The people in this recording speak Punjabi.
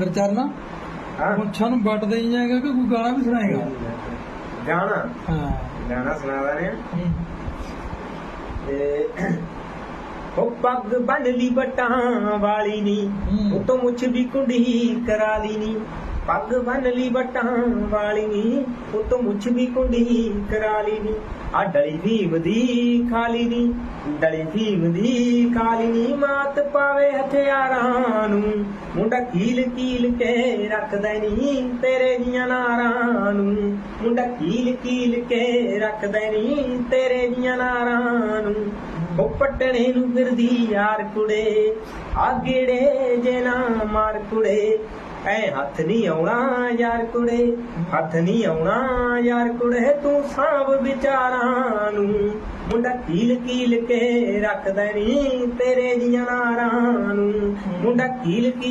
ਗੁਰਚਰਨ ਹਾਂ। ਮੁੱਛਾਂ ਨੂੰ ਵੱਟ ਦੇਈ ਜਾਏਗਾ ਕਿ ਕੋਈ ਗਾਣਾ ਵੀ ਸੁਣਾਏਗਾ। ਗਾਣਾ ਹਾਂ। ਗਾਣਾ ਸੁਣਾਦਾ ਨੇ। ਤੇ ਉਹ ਪੱਗ ਬੰਨ ਲਈ ਬਟਾਂ ਵਾਲੀ ਨੀ। ਹੂੰ। ਉਤੋਂ ਮੁੱਛ ਵੀ ਕੁੰਡੀ ਕਰਾ ਲਈ ਨੀ। ਪੱਗ ਬੰਨ ਲਈ ਬਟਾਂ ਵਾਲੀ ਨੀ ਉਤੋਂ ਮੁੱਛ ਵੀ ਕੁੰਡੀ ਕਰਾ ਲਈ ਨੀ। ਆ ਡਲੀ ਭੀਮ ਦੀ ਖਾਲੀ ਨੀ, ਡਲੀ ਭੀਮ ਦੀ ਖਾਲੀ ਨੀ। ਮਾਤ ਪਾਵੇ ਹਥਿਆਰਾਂ ਨੂੰ, ਮੁੰਡਾ ਕੀਲ ਕੀਲ ਕੇ ਰੱਖਦਾ ਨੀ ਤੇਰੇ ਦੀਆਂ ਨਾਰਾਂ ਨੂੰ। ਮੁੰਡਾ ਕੀਲ ਕੀਲ ਕੇ ਰੱਖਦਾ ਨੀ ਤੇਰੇ ਦੀਆਂ ਨਾਰਾਂ ਨੂੰ। ਉਹ ਪਟਣੇ ਨੂੰ ਫਿਰਦੀ ਯਾਰ ਕੁੜੇ ਆ ਗੇੜੇ ਜੇ ਨਾ ਮਾਰ ਕੁੜੇ। ਐ ਹੱਥ ਨਹੀਂ ਆਉਣਾ ਯਾਰ ਕੁੜੇ, ਹੱਥ ਨਹੀਂ ਆਉਣਾ ਯਾਰ ਕੁੜੇ, ਤੂੰ ਸਾਂਭ ਵਿਚਾਰਾਂ ਨੂੰ। ਮੁੰਡਾ ਕੀਲ ਕੀਲ ਕੇ ਰੱਖਦਾ ਨੀ ਤੇਰੇ ਜੀਆਂ ਨਾਰਾਂ ਨੂੰ। ਮੁੰਡਾ ਕੀਲ ਕੀਲ